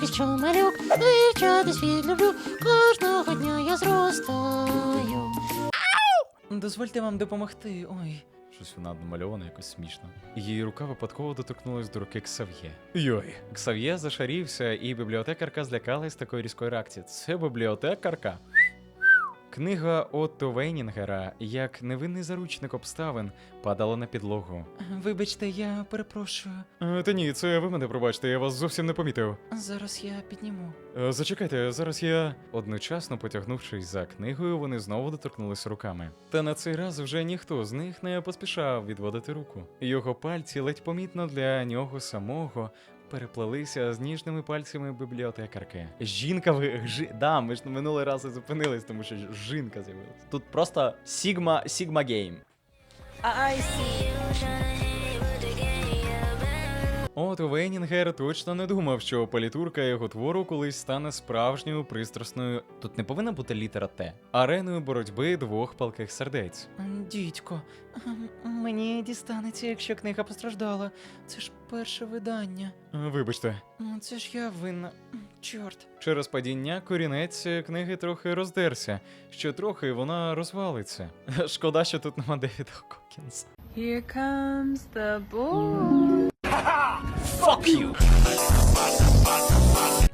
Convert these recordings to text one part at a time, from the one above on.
поки що малюк, вивчати світ люблю, кожного дня я зростаю. Дозвольте вам допомогти. Ой. Щось вона намальована якось смішно. Її рука випадково доторкнулась до руки Ксав'є. Йой. Ксав'є зашарівся, і бібліотекарка злякалась такої різкої реакції. Це бібліотекарка? Книга Отто Вейнінгера, як невинний заручник обставин, падала на підлогу. Вибачте, я перепрошую. Е, та ні, це ви мене пробачте, я вас зовсім не помітив. Зараз я підніму. Е, Зачекайте, зараз я. Одночасно потягнувшись за книгою, вони знову доторкнулися руками. Та на цей раз вже ніхто з них не поспішав відводити руку. Його пальці ледь помітно для нього самого. Переплелися з ніжними пальцями бібліотекарки. Жінка ви жи... Да, ми ж минулий раз і зупинились, тому що жінка з'явилась. Тут просто Sigma, Sigma Game. I see. От Вейнінгер точно не думав, що палітурка його твору колись стане справжньою пристрасною. Тут не повинна бути літера Т. Ареною боротьби двох палких сердець. Дідько, мені дістанеться, якщо книга постраждала. Це ж перше видання. Вибачте. Це ж я винна. Чорт. Через падіння корінець книги трохи роздерся, що трохи вона розвалиться. Шкода, що тут нема Девіда Хокінса. Here comes the boy.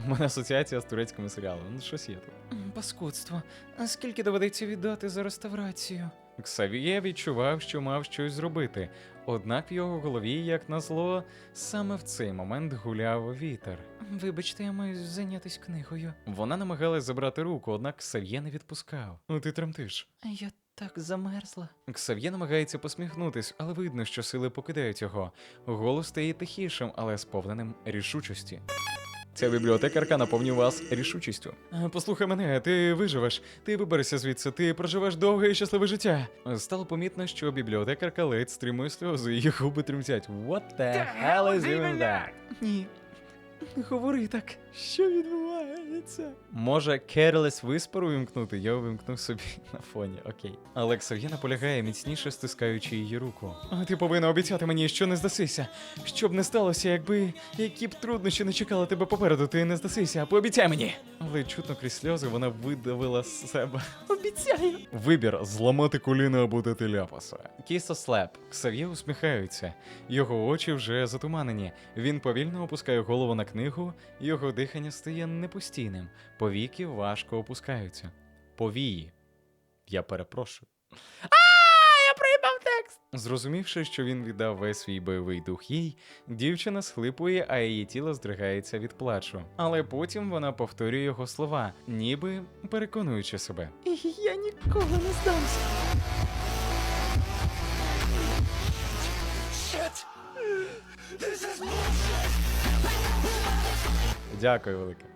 У мене асоціація з турецькими серіалами. Ну, щось є тут. Паскудство. А скільки доведеться віддати за реставрацію? Ксавіє відчував, що мав щось зробити, однак в його голові, як назло, саме в цей момент гуляв вітер. Вибачте, я маю зайнятися книгою. Вона намагалась забрати руку, однак Ксав'є не відпускав. Ну ти тремтиш. Я так замерзла. Ксав'є намагається посміхнутись, але видно, що сили покидають його. Голос стає тихішим, але сповненим рішучості. Ця бібліотекарка наповнює вас рішучістю. Е, Послухай мене, ти виживеш, ти виберешся звідси, ти проживеш довге і щасливе життя. Стало помітно, що бібліотекарка ледь стримує сльози, її губи тремтять. What the hell is even that? Ні. Не говори так. Що відбувається? Може, Careless Whisper увімкнути? Я увімкнув собі на фоні, окей. Але Ксав'є наполягає, міцніше стискаючи її руку. А ти повинна обіцяти мені, що не здасися. Щоб не сталося, якби які б труднощі не чекали тебе попереду, ти не здасися, а пообіцяй мені. Але чутно крізь сльози вона видавила з себе. Обіцяю. Вибір зламати коліна або дати ляпаса. Кісо слеп. Ксав'є усміхається. Його очі вже затуманені. Він повільно опускає голову на книгу, його дихання стає непостійним. Повіки важко опускаються. Повії. Я перепрошую. Я приймав текст. Зрозумівши, що він віддав весь свій бойовий дух їй, дівчина схлипує, а її тіло здригається від плачу. Але потім вона повторює його слова, ніби переконуючи себе. Я ніколи не здамся. Дякую велике.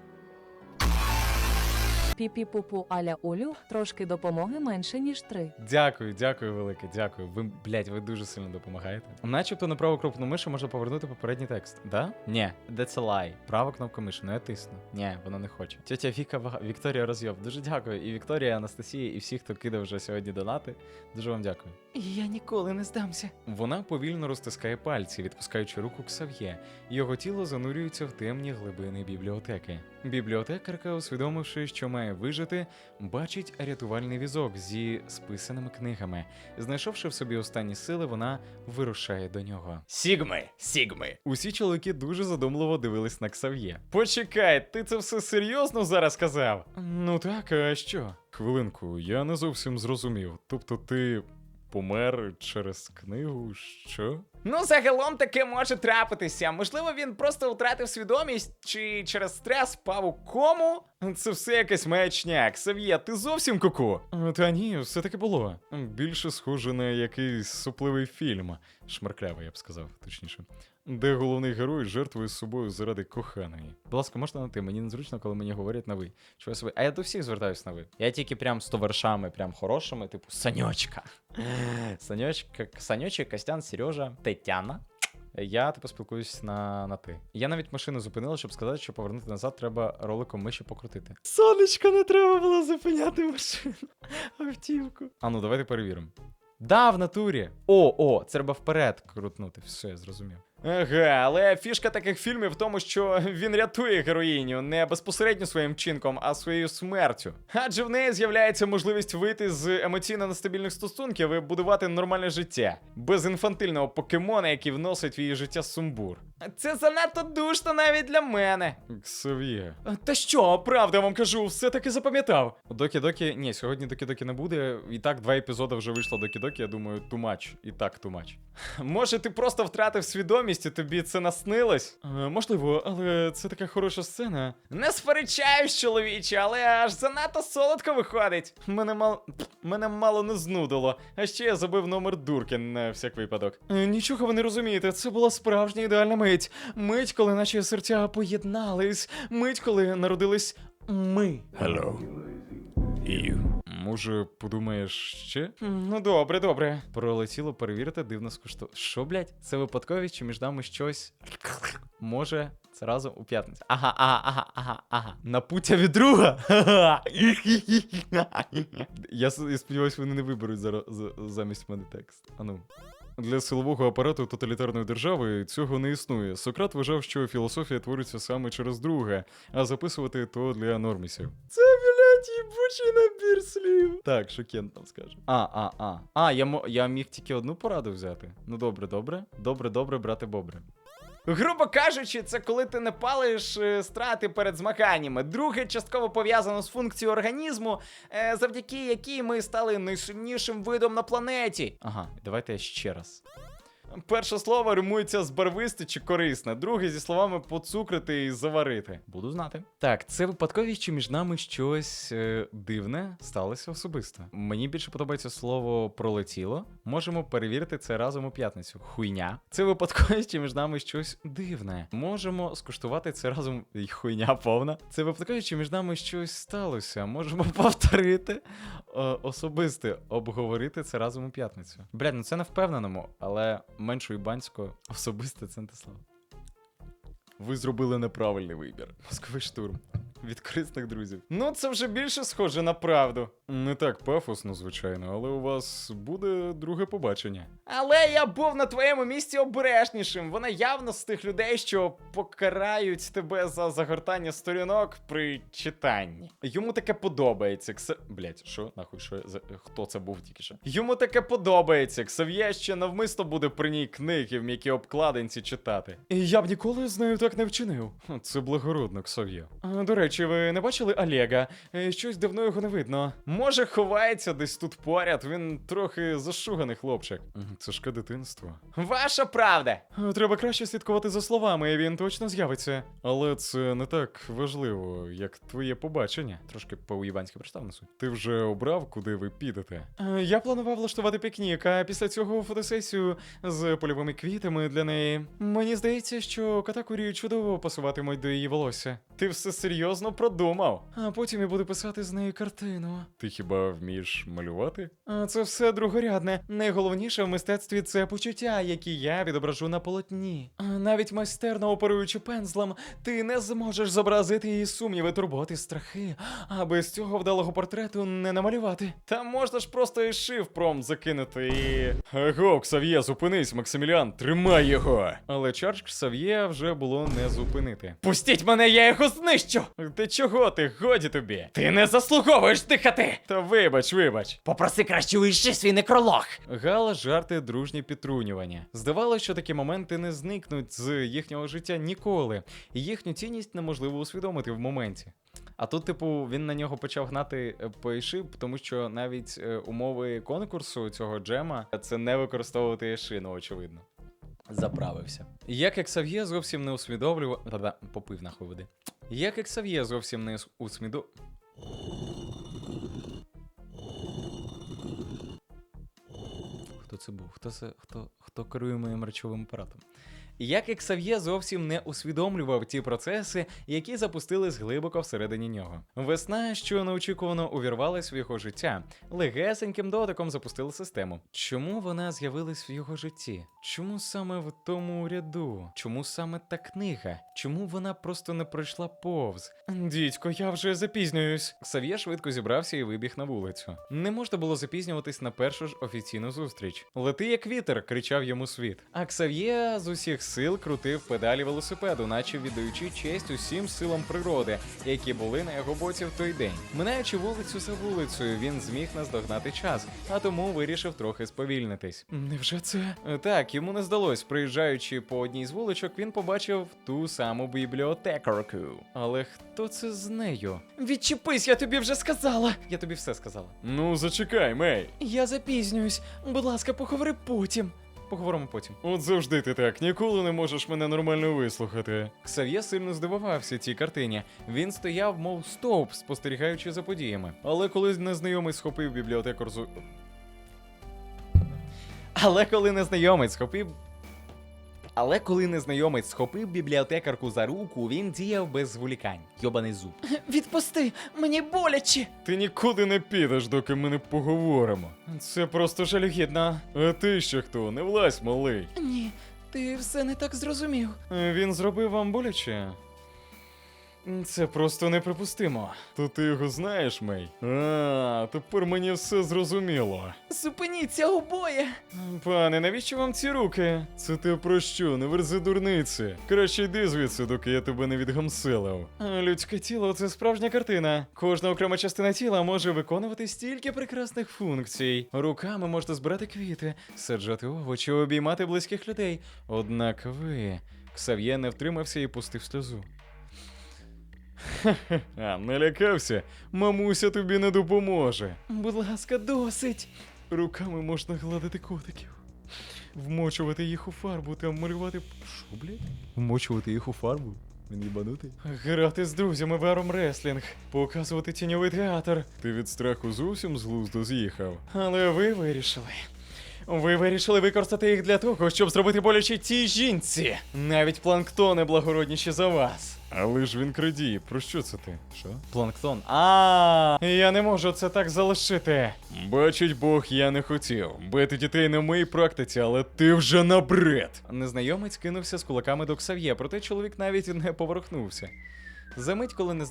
Піпі-пупу аля Олю, трошки допомоги менше, ніж три. Дякую, дякую велике, дякую. Ви, блядь, ви дуже сильно допомагаєте. Начебто на праву кнопку миші можна повернути попередній текст, да? Ні, that's a lie. Права кнопка миші, ну я тисну. Ні, вона не хоче. Тетя Віка Вага- Вікторія Розйоб, дуже дякую. І Вікторія, і Анастасія, і всі, хто кидав вже сьогодні донати. Дуже вам дякую. Я ніколи не здамся. Вона повільно розтискає пальці, відпускаючи руку Ксав'є. Його тіло занурюється в темні глибини бібліотеки. Бібліотекарка, усвідомивши, що має вижити, бачить рятувальний візок зі списаними книгами. Знайшовши в собі останні сили, вона вирушає до нього. Сігми, Сігми. Усі чоловіки дуже задумливо дивились на Ксав'є. Почекай, ти це все серйозно зараз казав? Ну так, а що? Хвилинку, я не зовсім зрозумів. Тобто ти помер через книгу? Що? Ну, загалом таке може трапитися. Можливо, він просто втратив свідомість чи через стрес впав у кому. Це все якась маячняк. Сав'є, ти зовсім куку? Та ні, все таки було. Більше схоже на якийсь супливий фільм. Шмарклявий, я б сказав, точніше. Де головний герой жертвує собою заради коханої. Будь ласка, можна на ти? Мені незручно, коли мені говорять на ви. Чого я собі? А я до всіх звертаюсь на ви. Я тільки прям з товаришами, прям хорошими, типу Саньочка. Саньочка, Саньочек, Костян, Сережа, Тетяна. Я типу спілкуюсь на, на ти. Я навіть машину зупинила, щоб сказати, що повернути назад треба роликом миші покрутити. Сонечко, не треба було зупиняти машину. Автівку. А ну давайте перевіримо. Да, в натурі. О, о, це треба вперед крутнути. Все, я зрозумів. Ага, але фішка таких фільмів в тому, що він рятує героїню не безпосередньо своїм вчинком, а своєю смертю. Адже в неї з'являється можливість вийти з емоційно нестабільних стосунків і будувати нормальне життя без інфантильного покемона, який вносить в її життя сумбур. Це занадто душно навіть для мене. Ксав'є. Та що, правда вам кажу, все таки запам'ятав. Докі-докі, ні, сьогодні докі-докі не буде. І так два епізоди вже вийшло докі-докі, я думаю, тумач. І так тумач. Може, ти просто втратив свідомість і тобі це наснилось? Е, можливо, але це така хороша сцена. Не сперечаюсь, чоловіче, але аж занадто солодко виходить. Мене мало. Мене мало не знудило. А ще я забив номер дурки на всяк випадок. Е, Нічого ви не розумієте, це була справжня ідеальна мить. Мить, коли наші серця поєднались. Мить, коли народились ми. Hello. Може, подумаєш ще? Ну добре, добре. Пролетіло перевірити дивно скушту. Що, блядь, це випадковість чи між нами щось? Може, це разом у п'ятницю. Ага, ага, ага, ага, ага. Напуття від друга. Я сподіваюся, вони не виберуть зараз за- замість мене текст. Ану. Для силового апарату тоталітарної держави цього не існує. Сократ вважав, що філософія твориться саме через друге, а записувати то для нормісів. Це, блядь, їбучий набір слів. Так, що Кент нам скаже. А, а, а. А, я, мо- я міг тільки одну пораду взяти. Ну добре, добре. Добре, добре, брате бобре. Грубо кажучи, це коли ти не палиш е, страти перед змаганнями. Друге частково пов'язано з функцією організму, е, завдяки якій ми стали найсильнішим видом на планеті. Ага, давайте я ще раз. Перше слово римується з барвисте чи корисне, друге зі словами поцукрити і заварити. Буду знати. Так, це випадковість, чи між нами щось е, дивне сталося особисто. Мені більше подобається слово пролетіло. Можемо перевірити це разом у п'ятницю. Хуйня. Це випадковість, чи між нами щось дивне. Можемо скуштувати це разом. Хуйня повна. Це випадковість, чи між нами щось сталося. Можемо повторити особисте, обговорити це разом у п'ятницю. Блядь, ну це не впевненому, але менш уйбансько особисте це не те слово. Ви зробили неправильний вибір. Московий штурм. Від корисних друзів. Ну, це вже більше схоже на правду. Не так пафосно, звичайно, але у вас буде друге побачення. Але я був на твоєму місці обережнішим. Вона явно з тих людей, що покарають тебе за загортання сторінок при читанні. Йому таке подобається. Кса... Блять, що нахуй, що за хто це був тільки що? Йому таке подобається. Ксав'є ще навмисно буде при ній книги в м'якій обкладинці читати. І я б ніколи з нею так не вчинив. Це благородно, Ксав'є. До речі, ви не бачили Олега? Е, Щось давно його не видно. Може, ховається десь тут поряд, він трохи зашуганий хлопчик. Це ж дитинство. Ваша правда. Треба краще слідкувати за словами, і він точно з'явиться. Але це не так важливо, як твоє побачення. Трошки по-уєбанськи прочитав на суть. Ти вже обрав, куди ви підете. Е, Я планував влаштувати пікнік, а після цього фотосесію з польовими квітами для неї. Мені здається, що катакурі чудово пасуватимуть до її волосся. Ти все серйозно продумав. А потім я буду писати з нею картину. Ти хіба вмієш малювати? А це все другорядне. Найголовніше в мистецтві це почуття, які я відображу на полотні. А навіть майстерно оперуючи пензлем, ти не зможеш зобразити її сумніви, турботи, страхи, а без цього вдалого портрету не намалювати. Та можна ж просто і шифром закинути і. Аго, Ксав'є, зупинись, Максиміліан, тримай його! Але Чардж Ксав'є вже було не зупинити. Пустіть мене, я його знищу! Ти чого ти? Годі тобі? Ти не заслуговуєш дихати! Та вибач, вибач. Попроси краще уїжджи свій некролог! Гала, жарти, дружні підтрунювання. Здавалося, що такі моменти не зникнуть з їхнього життя ніколи, і їхню цінність неможливо усвідомити в моменті. А тут, типу, він на нього почав гнати е, по ішип, тому що навіть е, умови конкурсу цього джема це не використовувати ешину, очевидно. Заправився. Як Ексав'є зовсім не усвідомлював. Попив нахуй води. Як Ексав'є зовсім не усвідомлював. Хто це був? Хто це хто, хто керує моїм речовим апаратом? Як Ексав'є зовсім не усвідомлював ті процеси, які запустились глибоко всередині нього. Весна, що неочікувано увірвалась в його життя, легесеньким дотиком запустила систему. Чому вона з'явилась в його житті? Чому саме в тому ряду? Чому саме та книга? Чому вона просто не пройшла повз? Дідько, я вже запізнююсь. Ксав'є швидко зібрався і вибіг на вулицю. Не можна було запізнюватись на першу ж офіційну зустріч. Лети як вітер, кричав йому світ. А Ксав'є з усіх сил крутив педалі велосипеду, наче віддаючи честь усім силам природи, які були на його боці в той день. Минаючи вулицю за вулицею, він зміг наздогнати час, а тому вирішив трохи сповільнитись. Невже це? Е, Так, йому не здалось. Приїжджаючи по одній з вуличок, він побачив ту саму бібліотекарку. Але хто це з нею? Відчепись, я тобі вже сказала. Я тобі все сказала. Ну, зачекай, Мей. Я запізнююсь. Будь ласка, поговори потім. Поговоримо потім. От завжди ти так, ніколи не можеш мене нормально вислухати. Ксав'є сильно здивувався цій картині. Він стояв, мов стовп, спостерігаючи за подіями. Але коли незнайомець схопив бібліотекарзу. Але коли незнайомець схопив. Але коли незнайомець схопив бібліотекарку за руку, він діяв без зволікань. Йобаний зуб. Відпусти, мені боляче. Ти нікуди не підеш, доки ми не поговоримо. Це просто жалюгідно. А ти ще хто? Не влазь, малий. Ні, ти все не так зрозумів. Е, Він зробив вам боляче? Це просто неприпустимо. То ти його знаєш, Мей? А, тепер мені все зрозуміло. Зупиніться обоє. Пане, навіщо вам ці руки? Це ти про що? Не верзи дурниці. Краще йди звідси, доки я тебе не відгамселив. А, Людське тіло це справжня картина. Кожна окрема частина тіла може виконувати стільки прекрасних функцій. Руками можна збирати квіти, саджати овочі, обіймати близьких людей. Однак ви. Ксав'є не втримався і пустив сльозу. А, не лякався. Мамуся тобі не допоможе. Будь ласка, досить. Руками можна гладити котиків. Вмочувати їх у фарбу та малювати. Що, блядь? Вмочувати їх у фарбу? Він їбанутий? Грати з друзями в армреслінг, показувати тіньовий театр. Ти від страху зовсім з глузду з'їхав. Але ви вирішили. Ви вирішили використати їх для того, щоб зробити боляче цій жінці. Навіть планктони благородніші за вас. Але ж він крадій, про що це ти? Що? Планктон. А, я не можу це так залишити. Бачить Бог, я не хотів. Бити дітей в моїй практиці, але ти вже набред. Незнайомець кинувся з кулаками до Ксав'є, проте чоловік навіть не поворухнувся. Замить, коли не.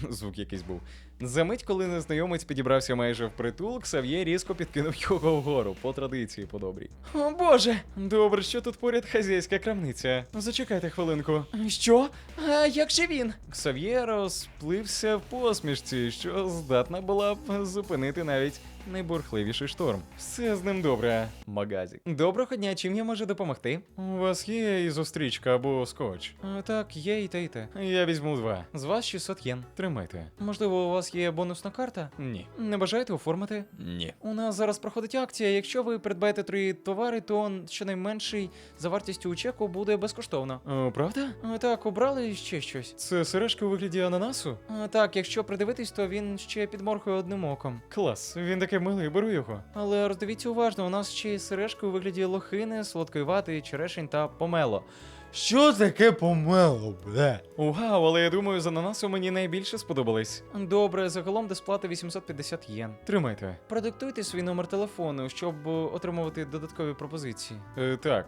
Звук якийсь був. Замить, коли незнайомець підібрався майже впритул, Ксав'є різко підкинув його вгору, по традиції по добрій. О Боже, Добре, що тут поряд хазяйська крамниця. Зачекайте хвилинку. що? А як же він? Ксав'є розплився в посмішці, що здатна була б зупинити навіть найбурхливіший шторм. Все з ним добре. Магазик. Доброго дня, чим я можу допомогти? У вас є ізострічка або скотч? Так, є і те, і те. Я візьму два. З вас 600 єн. Тримайте. Можливо, у вас є бонусна карта? Ні. Не бажаєте оформити? Ні. У нас зараз проходить акція. Якщо ви придбаєте три товари, то щонайменший за вартістю у чеку буде безкоштовно. О, правда? Так, обрали ще щось. Це сережка у вигляді ананасу? А, Так, якщо придивитись, то він ще підморгує одним оком. Клас, він такий милий, беру його. Але роздивіться уважно, у нас ще є сережки у вигляді лохини, солодкої вати, черешень та помело. Що таке помело, бля? Вау, але я думаю, з ананасу мені найбільше сподобались. Добре, загалом до сплати 850 єн. Тримайте. Продиктуйте свій номер телефону, щоб е, отримувати додаткові пропозиції. Е, так.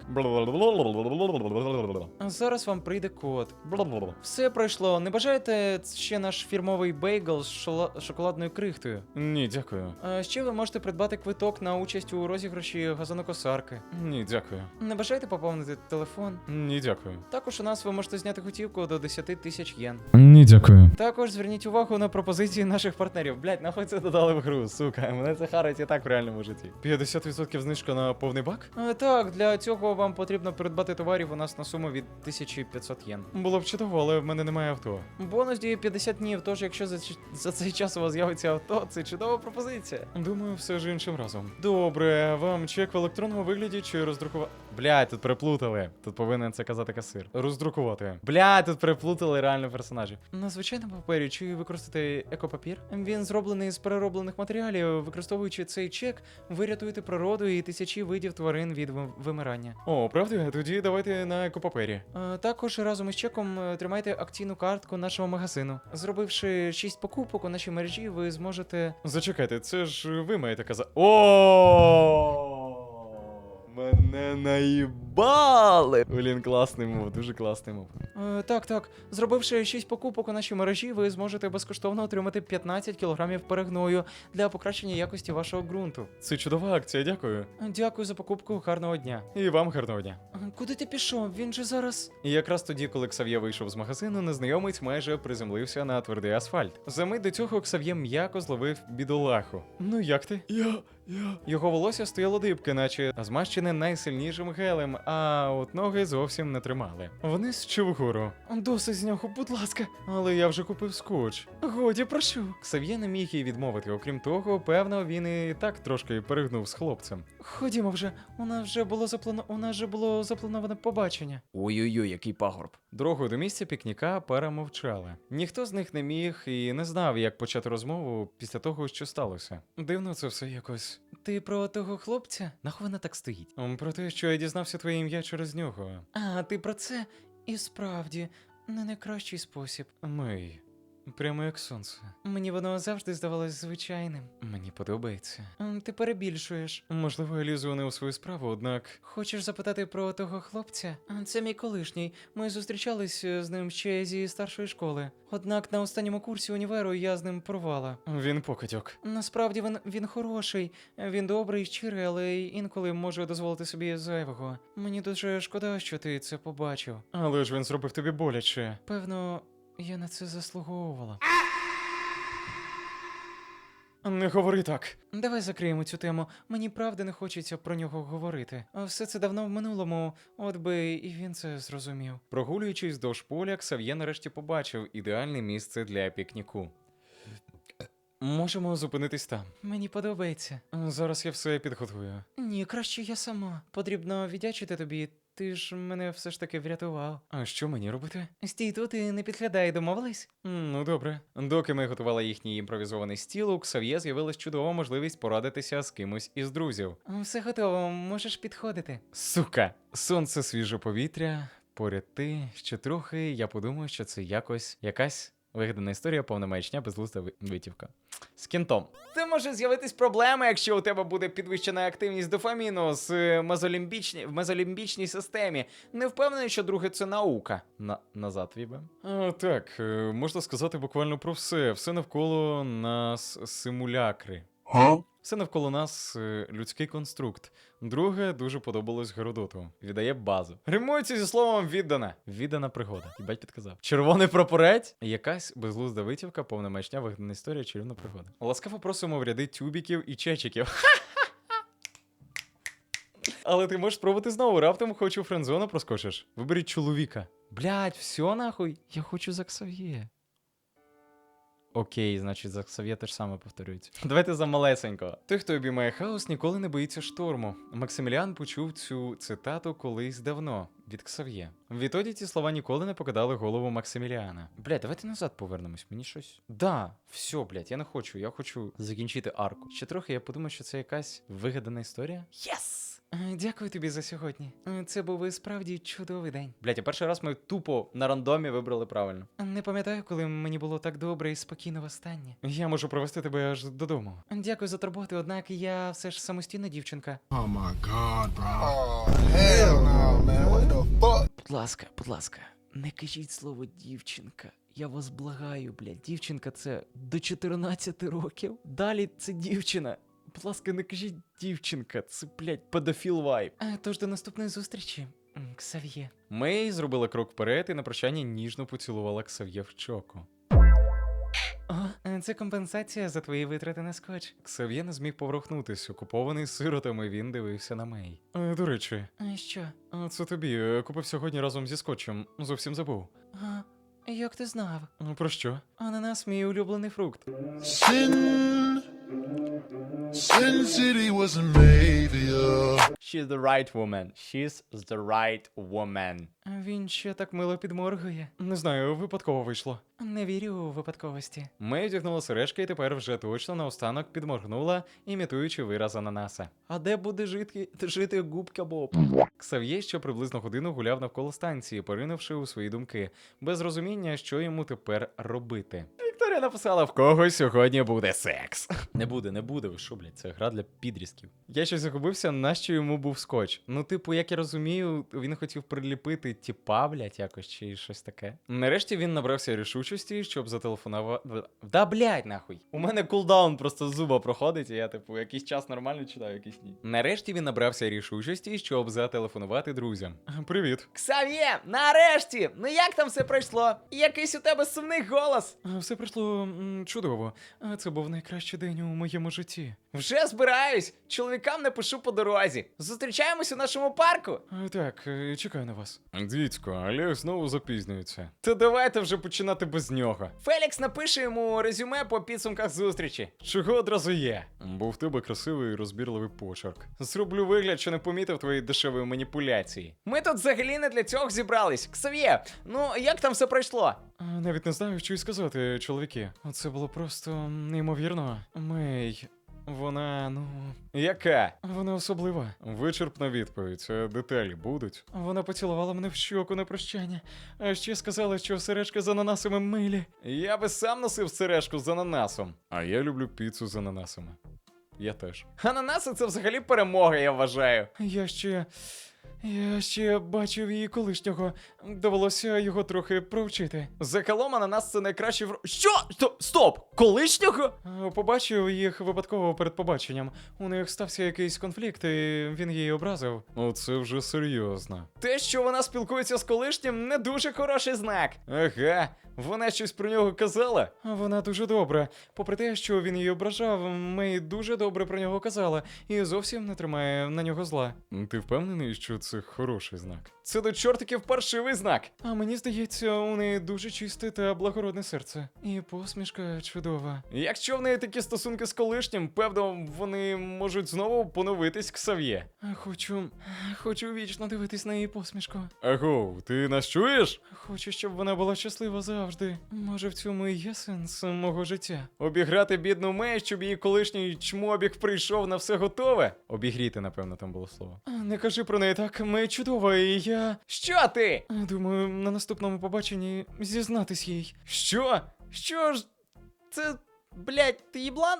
А Зараз вам прийде код. Все пройшло. Не бажаєте ще наш фірмовий бейгл з шола- шоколадною крихтою? Ні, дякую. А ще ви можете придбати квиток на участь у розіграші газонокосарки. Ні, дякую. Не бажаєте поповнити телефон? Ні, дякую. Також у нас ви можете зняти готівку до 10 тисяч єн. Ні, дякую. Також зверніть увагу на пропозиції наших партнерів. Блять, нахуй це додали в гру, сука. Мене це харить і так в реальному житті. 50% знижка на повний бак? А, так, для цього вам потрібно придбати товарів у нас на суму від 1500 єн. Було б чудово, але в мене немає авто. Бонус діє 50 днів, тож якщо за, за цей час у вас з'явиться авто, це чудова пропозиція. Думаю, все ж іншим разом. Добре, вам чек в електронному вигляді чи роздрукувати? Блядь, тут переплутали. Тут повинен це казати касир. Роздрукувати. Бля, тут переплутали реально персонажів. На звичайному папері чи використати екопапір? Він зроблений з перероблених матеріалів. Використовуючи цей чек, ви рятуєте природу і тисячі видів тварин від вимирання. О, правда? Тоді давайте на екопапері. Е, Також разом із чеком е, тримайте акційну картку нашого магазину. Зробивши 6 покупок у нашій мережі, ви зможете. Зачекайте, це ж ви маєте казати. О! Мене наїбали! Блін, класний мов, дуже класний мов. Е, так, так. Зробивши 6 покупок у нашій мережі, ви зможете безкоштовно отримати 15 кілограмів перегною для покращення якості вашого ґрунту. Це чудова акція, дякую. Дякую за покупку, гарного дня. І вам гарного дня. Е, Куди ти пішов? Він же зараз. І якраз тоді, коли Ксав'є вийшов з магазину, незнайомець майже приземлився на твердий асфальт. За мить до цього Ксав'є м'яко зловив бідолаху. Ну як ти? Я. Його волосся стояло дибки, наче змащене найсильнішим гелем, а от ноги зовсім не тримали. Вниз чи вгору? Досить з нього, будь ласка. Але я вже купив скотч. Годі, прошу. Ксав'є не міг їй відмовити. Окрім того, певно, він і так трошки перегнув з хлопцем. Ходімо вже. У нас вже було заплано... У нас вже було заплановане побачення. Ой-ой-ой, який пагорб. Дорогою до місця пікніка пара мовчала. Ніхто з них не міг і не знав, як почати розмову після того, що сталося. Дивно це все якось. Ти про того хлопця? Нахуй вона так стоїть? Про те, що я дізнався твоє ім'я через нього. А, ти про це? І справді, не найкращий спосіб. Мей. Прямо як сонце. Мені воно завжди здавалось звичайним. Мені подобається. Ти перебільшуєш. Можливо, я лізу не у свою справу, однак. Хочеш запитати про того хлопця? Це мій колишній. Ми зустрічались е, з ним ще зі старшої школи. Однак на останньому курсі універу я з ним порвала. Він покатьок. Насправді він, він хороший, він добрий, щирий, але інколи може дозволити собі зайвого. Мені дуже шкода, що ти це побачив. Але ж він зробив тобі боляче. Певно, я на це заслуговувала. Не говори так. Давай закриємо цю тему. Мені правда не хочеться про нього говорити. А Все це давно в минулому, от би і він це зрозумів. Прогулюючись вздовж поля, Ксав'є нарешті побачив ідеальне місце для пікніку. Можемо зупинитись там. Мені подобається. Зараз я все підготую. Ні, краще я сама. Потрібно віддячити тобі. Ти ж мене все ж таки врятував. А що мені робити? Стій тут і не підглядай, домовились? Ну добре. Доки ми готували їхній імпровізований стіл, у Ксав'є з'явилась чудова можливість порадитися з кимось із друзів. Все готово, можеш підходити. Сука! Сонце, свіже повітря, поряд ти, ще трохи, я подумаю, що це якось якась вигадана історія, повна маячня, безглузда витівка. З кінтом. Це може з'явитись проблема, якщо у тебе буде підвищена активність дофаміну з е, мезолімбічні... в мезолімбічній системі. Не впевнений, що друге це наука. На, назад, Вібе. А, так, е, можна сказати буквально про все. Все навколо нас симулякри. Все навколо нас е, людський конструкт. Друге дуже подобалось Геродоту. Віддає базу. Римується зі словом віддана. Віддана пригода. Їбать підказав. Червоний прапорець. Якась безглузда витівка, повна маячня, вигадана історія, чарівна пригода. Ласкаво просимо в ряди тюбіків і чечиків. Але ти можеш спробувати знову, раптом хоч у френдзону проскочиш. Виберіть чоловіка. Блять, все нахуй. Я хочу за Ксав'є. Окей, значить, за Ксав'є теж саме повторюється. Давайте за малесенького. Той, хто обіймає хаос, ніколи не боїться шторму. Максиміліан почув цю цитату колись давно від Ксав'є. Відтоді ці слова ніколи не покидали голову Максиміліана. Блядь, давайте назад повернемось. Мені щось. Да, все, блядь, я не хочу. Я хочу закінчити арку. Ще трохи я подумав, що це якась вигадана історія. Єс! Е, Дякую тобі за сьогодні. Е, Це був і справді чудовий день. Блядь, а перший раз ми тупо на рандомі вибрали правильно. Не пам'ятаю, коли мені було так добре і спокійно востаннє. Я можу провести тебе аж додому. Дякую за турботу, однак я все ж самостійна дівчинка. Oh my god, bro. Oh, hell no, man. What the fuck? Будь ласка, будь ласка, не кажіть слово дівчинка. Я вас благаю, блядь. Дівчинка це до 14 років. Далі це дівчина. Будь ласка, не кажіть дівчинка, це, блядь, педофіл вайб. Е, Тож до наступної зустрічі, Ксав'є. Мей зробила крок вперед і на прощання ніжно поцілувала Ксав'є в щоку. О, е, це компенсація за твої витрати на скотч. Ксав'є не зміг поворухнутись, окупований сиротами, він дивився на Мей. Е, до речі, Що? а це тобі е, купив сьогодні разом зі скотчем. Зовсім забув. А, як ти знав? Ну, Про що? Ананас мій улюблений фрукт. Sin. Sin City was a maybe. She's the right woman. She's the right woman. Він ще так мило підморгує. Не знаю, випадково вийшло. Не вірю у випадковості. Мей одягнула сережки і тепер вже точно наостанок підморгнула, імітуючи вираз ананаса. А де буде жити, жити губка Боб? Ксав'є ще приблизно годину гуляв навколо станції, поринувши у свої думки, без розуміння, що йому тепер робити. Вікторія написала: в кого сьогодні буде секс. Не буде, не буде. Ви що, блядь, це гра для підрізків. Я щось загубився, нащо йому був скотч. Ну, типу, як я розумію, він хотів приліпити тіпа, блядь, якось чи щось таке. Нарешті він набрався рішучості, щоб зателефонувати. Да, блядь, нахуй. У мене кулдаун просто зуба проходить, і я, типу, якийсь час нормально читаю, якийсь ні. Нарешті він набрався рішучості, щоб зателефонувати друзям. Привіт. Ксав'є, нарешті! Ну як там все пройшло? Якийсь у тебе сумний голос. Все пройшло м, чудово. А Це був найкращий день у моєму житті. Вже збираюсь. Чоловікам напишу по дорозі. Зустрічаємось у нашому парку. Так, е, чекаю на вас. Дідько, Олег знову запізнюється. Та давайте вже починати без нього. Фелікс напише йому резюме по підсумках зустрічі. Чого одразу є? Бо в тебе красивий і розбірливий почерк. Зроблю вигляд, що не помітив твої дешевої маніпуляції. Ми тут взагалі не для цього зібрались. Ксав'є, ну як там все пройшло? Навіть не знаю, що й сказати, чоловіки. Це було просто неймовірно. Мей, вона, ну, Яка? вона особлива. Вичерпна відповідь, а деталі будуть. Вона поцілувала мене в щоку на прощання, а ще сказала, що сережка з ананасами милі. Я би сам носив сережку з ананасом. А я люблю піцу з ананасами. Я теж. Ананаси це взагалі перемога, я вважаю. Я ще. Я ще бачив її колишнього. Довелося його трохи провчити. Закалом ананас це найкращий в... Що? Сто- Стоп! Колишнього? Побачив їх випадково перед побаченням. У них стався якийсь конфлікт, і він її образив. Оце вже серйозно. Те, що вона спілкується з колишнім, не дуже хороший знак. Ага, вона щось про нього казала. Вона дуже добра. Попри те, що він її ображав, Мей дуже добре про нього казала і зовсім не тримає на нього зла. Ти впевнений, що це хороший знак? Це до чортиків паршивий знак. А мені здається, у неї дуже чисте та благородне серце. І посмішка чудова. Якщо в неї такі стосунки з колишнім, певно, вони можуть знову поновитись Ксав'є. Хочу. Хочу вічно дивитись на її посмішку. Агов, ти нас чуєш? Хочу, щоб вона була щаслива завжди. Може, в цьому і є сенс мого життя. Обіграти бідну Мей, щоб її колишній чмобік прийшов на все готове. Обігріти, напевно, там було слово. Не кажи про неї так, ми чудова, і я. Що ти? Думаю, на наступному побаченні зізнатись їй. Що? Що ж? Це. Блять, ти їблан?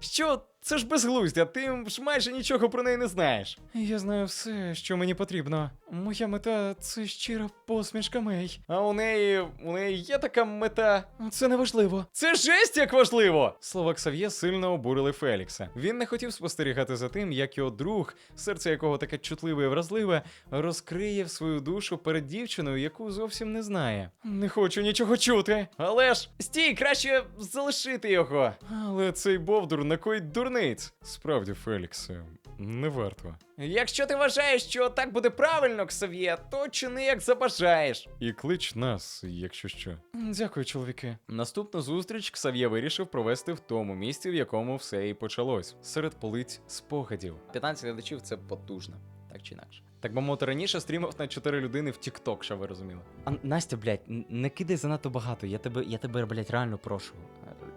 Що? Це ж безглуздя, ти ж майже нічого про неї не знаєш. Я знаю все, що мені потрібно. Моя мета це щира посмішка Мей. А у неї у неї є така мета. Це не важливо. Це жесть як важливо! Слова Ксав'є сильно обурили Фелікса. Він не хотів спостерігати за тим, як його друг, серце якого таке чутливе і вразливе, розкриє свою душу перед дівчиною, яку зовсім не знає. Не хочу нічого чути. Але ж, Стій, краще залишити його. але цей бовдур накоїть дурниць. Справді, Феліксе, не варто. Якщо ти вважаєш, що так буде правильно, Ксав'є, то чини як забажаєш. І клич нас, якщо що. Дякую, чоловіки. Наступну зустріч Ксав'є вирішив провести в тому місці, в якому все і почалось, серед полиць спогадів. 15 глядачів це потужно, так чи інакше. Так би мовити, раніше стрімав на 4 людини в TikTok, що ви розуміли. А, Настя, блядь, не кидай занадто багато. Я тебе, я тебе, блядь, реально прошу.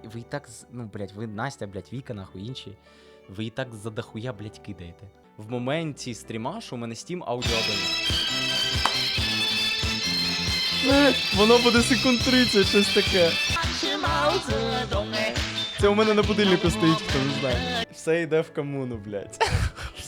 Ви і так, ну, блядь, ви Настя, блядь, Віка, нахуй інші. Ви і так за дохуя, блядь, кидаєте. В моменті стріма, що у мене Steam аудіо Воно буде секунд 30, щось таке. Це у мене на будильнику стоїть, хто не знає. Все йде в комуну, блядь.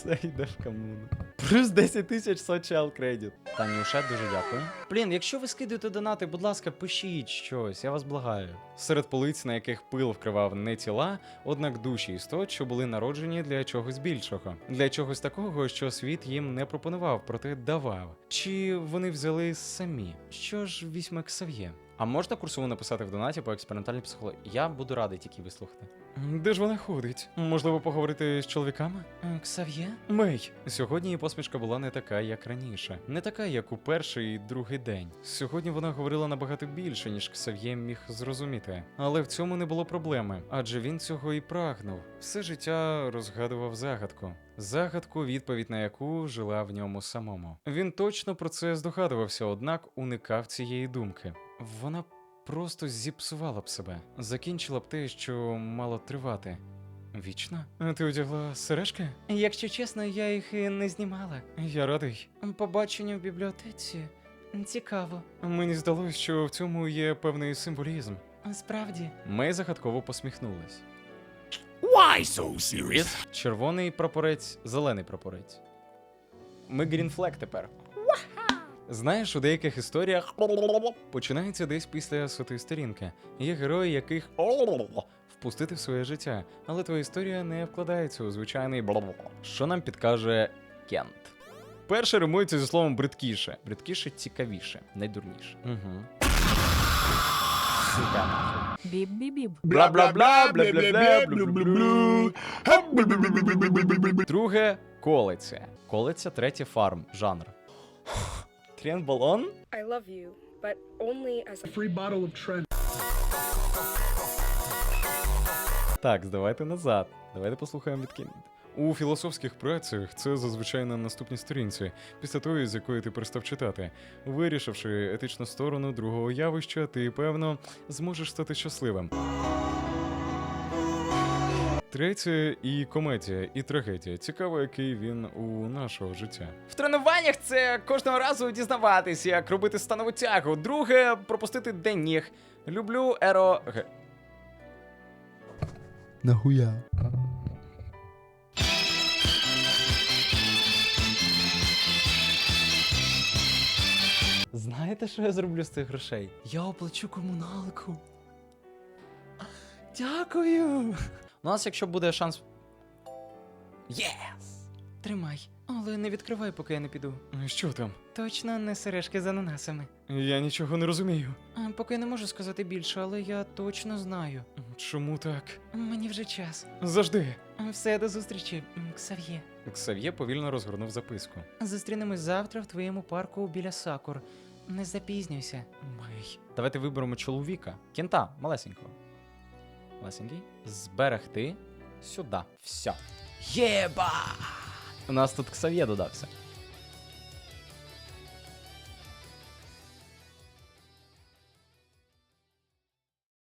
Все йде в комуну. Плюс 10 тисяч соціал кредит. Танюша, дуже дякую. Блін, якщо ви скидуєте донати, будь ласка, пишіть щось, я вас благаю. Серед полиць, на яких пил вкривав не тіла, однак душі істот, що були народжені для чогось більшого, для чогось такого, що світ їм не пропонував, проте давав. Чи вони взяли самі? Що ж візьме Ксав'є? А можна курсову написати в донаті по експериментальній психології? Я буду радий тільки вислухати. Де ж вона ходить? Можливо, поговорити з чоловіками? Е, Ксав'є? Мей. Сьогодні її посмішка була не така, як раніше, не така, як у перший і другий день. Сьогодні вона говорила набагато більше, ніж Ксав'є міг зрозуміти. Але в цьому не було проблеми, адже він цього і прагнув. Все життя розгадував загадку. Загадку, відповідь на яку жила в ньому самому. Він точно про це здогадувався, однак уникав цієї думки. Вона просто зіпсувала б себе, закінчила б те, що мало тривати. Вічно? Ти одягла сережки? Якщо чесно, я їх і не знімала. Я радий. Побачення в бібліотеці. Цікаво. Мені здалося, що в цьому є певний символізм. Справді. Ми загадково посміхнулись. Why so serious? Червоний прапорець, зелений прапорець. Ми грінфлек тепер. Знаєш, у деяких історіях починається десь після сотої сторінки. Є герої, яких впустити в своє життя, але твоя історія не вкладається у звичайний Що нам підкаже Кент? Перше римується зі словом бридкіше. Бридкіше цікавіше, найдурніше. Угу. Біб-біб-біб. Друге колиться. Колиться, третє фарм. Жанр. Трен-балон? I love you, but only as a Так, здавайте назад. Давайте послухаємо від Кент. У філософських працях це зазвичай на наступній сторінці, після тої, з якої ти перестав читати. Вирішивши етичну сторону другого явища, ти, певно, зможеш стати щасливим. Третє і комедія, і трагедія. Цікаво, який він у нашого життя. В тренуваннях це кожного разу дізнаватись, як робити станову тягу. Друге пропустити день ніг. Люблю еро. Г. Нахуя? Знаєте, що я зроблю з цих грошей? Я оплачу комуналку. Дякую. У нас, якщо буде шанс. Єс! Тримай, але не відкривай, поки я не піду. Що там? Точно не сережки з ананасами. Я нічого не розумію. Поки не можу сказати більше, але я точно знаю. Чому так? Мені вже час. Завжди. Все до зустрічі, Ксав'є. Ксав'є повільно розгорнув записку. Зустрінемось завтра в твоєму парку біля Сакур. Не запізнюйся. Май. Давайте виберемо чоловіка. Кента, малесенького. Малесенький. Зберегти сюди. Все. Єба! У нас тут Ксав'є додався.